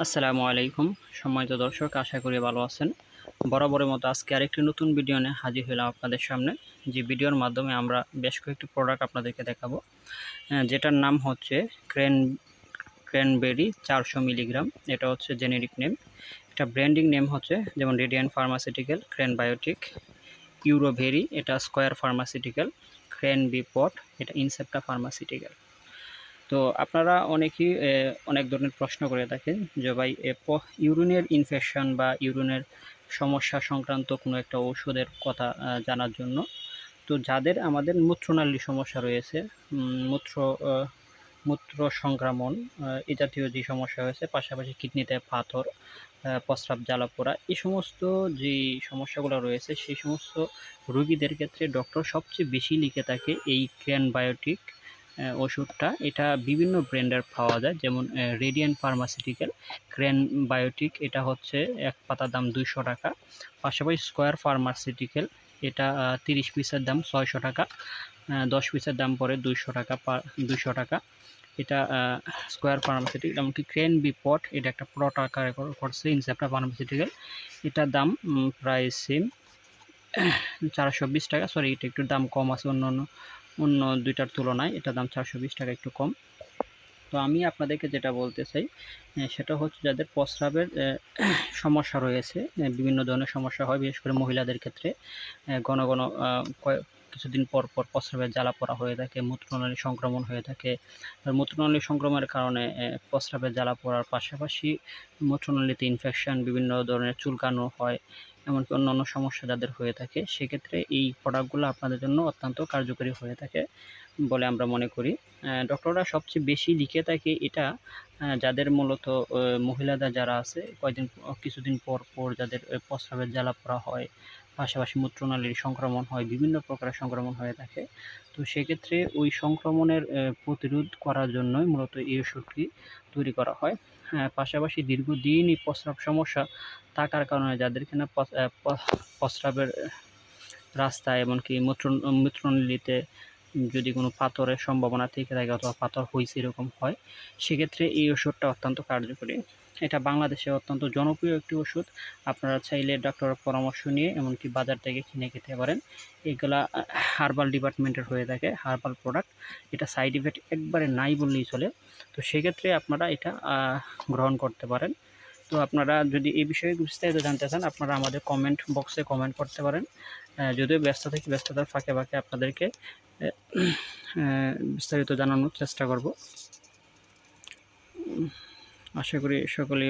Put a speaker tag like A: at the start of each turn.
A: আসসালামু আলাইকুম। সম্মানিত দর্শক, আশা করি ভালো আছেন। বরাবরের মতো আজকে আরেকটি নতুন ভিডিও নিয়ে হাজির হলাম আপনাদের সামনে। যে ভিডিওর মাধ্যমে আমরা বেশ কয়েকটি প্রোডাক্ট আপনাদেরকে দেখাবো। যেটার নাম হচ্ছে ক্রেন ক্রেনবেরি চারশো মিলিগ্রাম। এটা হচ্ছে জেনেরিক নেম এটা ব্র্যান্ডিং নেম হচ্ছে যেমন রেডিয়ান ফার্মাসিউটিক্যাল ক্রেন বায়োটিক ইউরোভেরি এটা স্কোয়ার ফার্মাসিউটিক্যাল ক্রেন বিপট এটা ইনসেপ্টা ফার্মাসিউটিক্যাল তো আপনারা অনেকেই অনেক ধরনের প্রশ্ন করে থাকেন যে ভাই এ, ইউরিনের ইনফেকশন বা ইউরিনের সমস্যা সংক্রান্ত কোনো একটা ওষুধের কথা জানার জন্য। তো যাদের আমাদের মূত্রনালীর সমস্যা রয়েছে মূত্র মূত্র সংক্রমণ এই জাতীয় যে সমস্যা হয়েছে পাশাপাশি কিডনিতে পাথর প্রস্রাব জ্বালা পোড়া এই সমস্ত যে সমস্যাগুলো রয়েছে সেই সমস্ত রোগীদের ক্ষেত্রে ডক্টর সবচেয়ে বেশি লিখে থাকে এই ক্র্যান বায়োটিক আহ, ওষুধটা। এটা বিভিন্ন ব্র্যান্ডের পাওয়া যায়, যেমন রেডিয়ান ফার্মাসিউটিক্যাল ক্রেন বায়োটিক এটা হচ্ছে এক পাতার দাম দুইশো টাকা। পাশাপাশি স্কোয়ার ফার্মাসিউটিক্যাল এটা তিরিশ পিসের দাম ছয়শো টাকা দশ পিসের দাম পড়ে দুইশো টাকা দুইশো টাকা। এটা স্কোয়ার ফার্মাসিউটিক্যাল এমনকি ক্রেন বিপট এটা একটা প্রট আকারে কর- করছে ইনসেপ্টা ফার্মাসিউটিক্যাল এটার দাম প্রায় সেম চারশো বিশ টাকা। সরি এটা একটু দাম কম আছে অন্য অন্য অন্য দুইটার তুলনায় এটার দাম চারশো বিশ টাকা একটু কম। তো আমি আপনাদেরকে যেটা বলতে চাই সেটা হচ্ছে যাদের প্রস্রাবের সমস্যা রয়েছে বিভিন্ন ধরনের সমস্যা হয়, বিশেষ করে মহিলাদের ক্ষেত্রে ঘন ঘন কিছুদিন পর পর প্রস্রাবের জ্বালা পড়া হয়ে থাকে, মূত্রনালী সংক্রমণ হয়ে থাকে। মূত্রনালী সংক্রমণের কারণে প্রস্রাবের জ্বালা পড়ার পাশাপাশি মূত্রনালীতে ইনফেকশন বিভিন্ন ধরনের চুলকানো হয়, এমনকি অন্যান্য সমস্যা যাদের হয়ে থাকে, সেক্ষেত্রে এই প্রোডাক্টগুলো আপনাদের জন্য অত্যন্ত কার্যকরী হয়ে থাকে বলে আমরা মনে করি। ডক্টররা সবচেয়ে বেশি লিখে থাকে এটা যাদের মূলত মহিলাদের যারা আছে কয়েকদিন কিছুদিন পর পর যাদের প্রস্রাবের জ্বালা পড়া হয় পাশাপাশি মূত্রনালীর সংক্রমণ হয় বিভিন্ন প্রকারের সংক্রমণ হয়ে থাকে তো সেক্ষেত্রে ওই সংক্রমণের প্রতিরোধ করার জন্যই মূলত এই ওষুধটি তৈরি করা হয়। হ্যাঁ, পাশাপাশি দীর্ঘদিনই প্রস্রাব সমস্যা থাকার কারণে যাদের কিনা প্রস্রাবের রাস্তায় এমনকি মূত্র মূত্রনলীতে যদি কোনো পাথরের সম্ভাবনা থেকে থাকে অথবা পাথর হয়েছে এরকম হয়, সেক্ষেত্রে এই ওষুধটা অত্যন্ত কার্যকরী। এটা বাংলাদেশে অত্যন্ত জনপ্রিয় একটি ওষুধ। আপনারা চাইলে ডক্টরের পরামর্শ নিয়ে এমনকি বাজার থেকে কিনে খেতে পারেন। এগুলা হার্বাল ডিপার্টমেন্টের হয়ে থাকে হার্বাল প্রোডাক্ট এটা সাইড ইফেক্ট একবারে নাই বললেই চলে। তো সেক্ষেত্রে আপনারা এটা গ্রহণ করতে পারেন। তো আপনারা যদি এই বিষয়ে বিস্তারিত জানতে চান, আপনারা আমাদের কমেন্ট বক্সে কমেন্ট করতে পারেন। যদিও ব্যস্ত থাকি ব্যস্ততার ফাঁকে ফাঁকে আপনাদেরকে বিস্তারিত জানানোর চেষ্টা করব। আশা করি সকলে